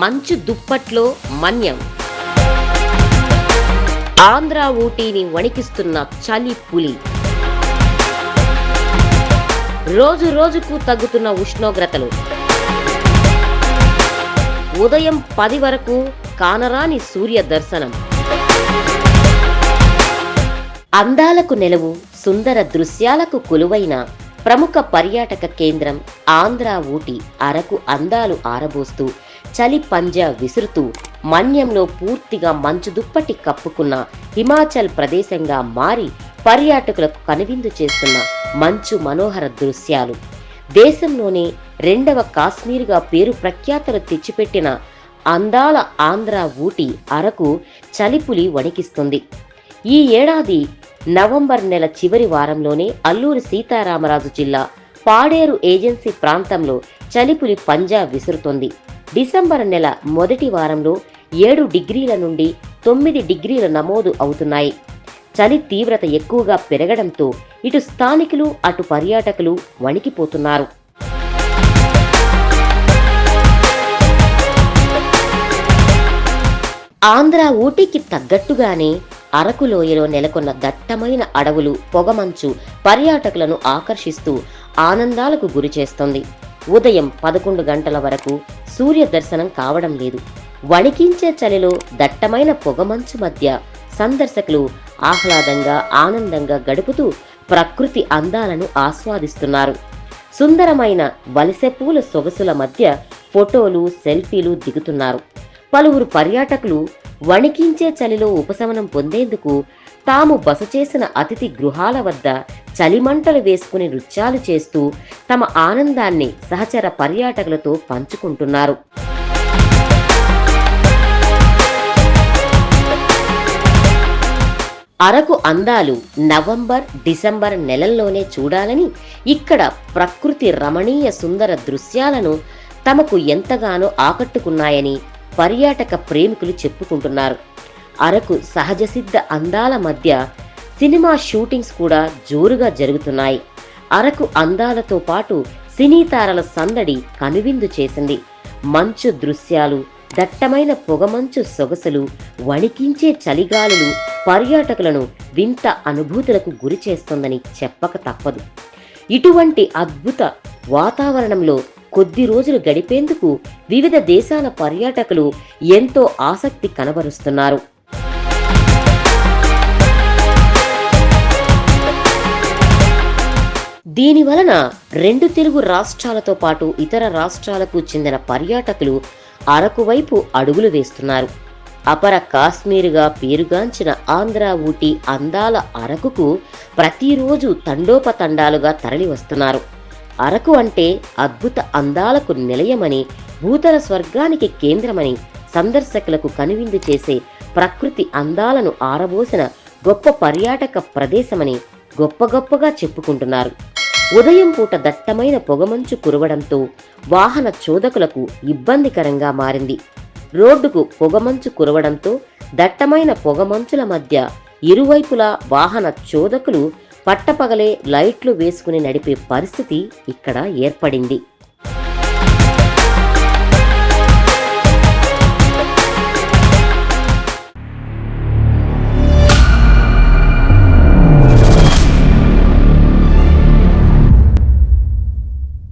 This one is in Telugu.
మంచు దుప్పట్లో మన్యం. ఆంధ్ర ఊటీని వణికిస్తున్న చలి పులి. రోజు రోజుకు తగ్గుతున్న ఉష్ణోగ్రతలు. ఉదయం పది వరకు కానరాని సూర్య దర్శనం. అందాలకు నెలవు సుందర దృశ్యాలకు కొలువైన ప్రముఖ పర్యాటక కేంద్రం ఆంధ్ర ఊటీ అరకు అందాలు ఆరబోస్తూ చలి పంజా విసురుతూ మన్యంలో పూర్తిగా మంచు దుప్పటి కప్పుకున్న హిమాచల్ ప్రదేశంగా మారి పర్యాటకులకు కనువిందు చేస్తున్న మంచు మనోహర దృశ్యాలు. దేశంలోనే రెండవ కాశ్మీర్గా పేరు ప్రఖ్యాతలు తెచ్చిపెట్టిన అందాల ఆంధ్ర ఊటీ అరకు చలిపులి వణికిస్తుంది. ఈ ఏడాది నవంబర్ నెల చివరి వారంలోనే అల్లూరి సీతారామరాజు జిల్లా పాడేరు ఏజెన్సీ ప్రాంతంలో చలిపులి పంజా విసురుతోంది. డిసెంబర్ నెల మొదటి వారంలో ఏడు డిగ్రీల నుండి తొమ్మిది డిగ్రీల నమోదు అవుతున్నాయి. చలి తీవ్రత ఎక్కువగా పెరగడంతో ఇటు స్థానికులు అటు పర్యాటకులు వణికిపోతున్నారు. ఆంధ్ర ఊటీకి తగ్గట్టుగానే అరకు లోయలో నెలకొన్న దట్టమైన అడవులు పొగమంచు పర్యాటకులను ఆకర్షిస్తూ ఆనందాలకు గురి చేస్తుంది. ఉదయం పదకొండు గంటల వరకు సూర్య దర్శనం కావడం లేదు. వణికించే చలిలో దట్టమైన పొగమంచు మధ్య సందర్శకులు ఆహ్లాదంగా ఆనందంగా గడుపుతూ ప్రకృతి అందాలను ఆస్వాదిస్తున్నారు. సుందరమైన వలసె పూల సొగసుల మధ్య ఫోటోలు సెల్ఫీలు దిగుతున్నారు. పలువురు పర్యాటకులు వణికించే చలిలో ఉపశమనం పొందేందుకు తాము బస చేసిన అతిథి గృహాల వద్ద చలిమంటలు వేసుకుని నృత్యాలు చేస్తూ తమ ఆనందాన్ని సహచర పర్యాటకులతో పంచుకుంటున్నారు. అరకు అందాలు నవంబర్ డిసెంబర్ నెలల్లోనే చూడాలని ఇక్కడ ప్రకృతి రమణీయ సుందర దృశ్యాలను తమకు ఎంతగానో ఆకట్టుకున్నాయని పర్యాటక ప్రేమికులు చెప్పుకుంటున్నారు. అరకు సహజ సిద్ధ అందాల మధ్య సినిమా షూటింగ్స్ కూడా జోరుగా జరుగుతున్నాయి. అరకు అందాలతో పాటు సినీ తారల సందడి కనువిందు చేసింది. మంచు దృశ్యాలు దట్టమైన పొగమంచు సొగసులు వణికించే చలిగాలులు పర్యాటకులను వింత అనుభూతులకు గురి చేస్తుందని చెప్పక తప్పదు. ఇటువంటి అద్భుత వాతావరణంలో కొద్ది రోజులు గడిపేందుకు వివిధ దేశాల పర్యాటకులు ఎంతో ఆసక్తి కనబరుస్తున్నారు. దీని వలన రెండు తెలుగు రాష్ట్రాలతో పాటు ఇతర రాష్ట్రాలకు చెందిన పర్యాటకులు అరకు వైపు అడుగులు వేస్తున్నారు. అపర కాశ్మీరుగా పేరుగాంచిన ఆంధ్ర ఊటీ అందాల అరకుకు ప్రతిరోజు తండోపతండాలుగా తరలి వస్తున్నారు అరకు అంటే అద్భుత అందాలకు నిలయమని భూతల స్వర్గానికి కేంద్రమని సందర్శకులకు కనువిందు చేసే ప్రకృతి అందాలను ఆరబోసిన గొప్ప పర్యాటక ప్రదేశమని గొప్ప గొప్పగా చెప్పుకుంటున్నారు. ఉదయం పూట దట్టమైన పొగమంచు కురవడంతో వాహన చోదకులకు ఇబ్బందికరంగా మారింది. రోడ్డుకు పొగమంచు కురవడంతో దట్టమైన పొగమంచుల మధ్య ఇరువైపులా వాహన చోదకులు పట్టపగలే లైట్లు వేసుకుని నడిపే పరిస్థితి ఇక్కడ ఏర్పడింది.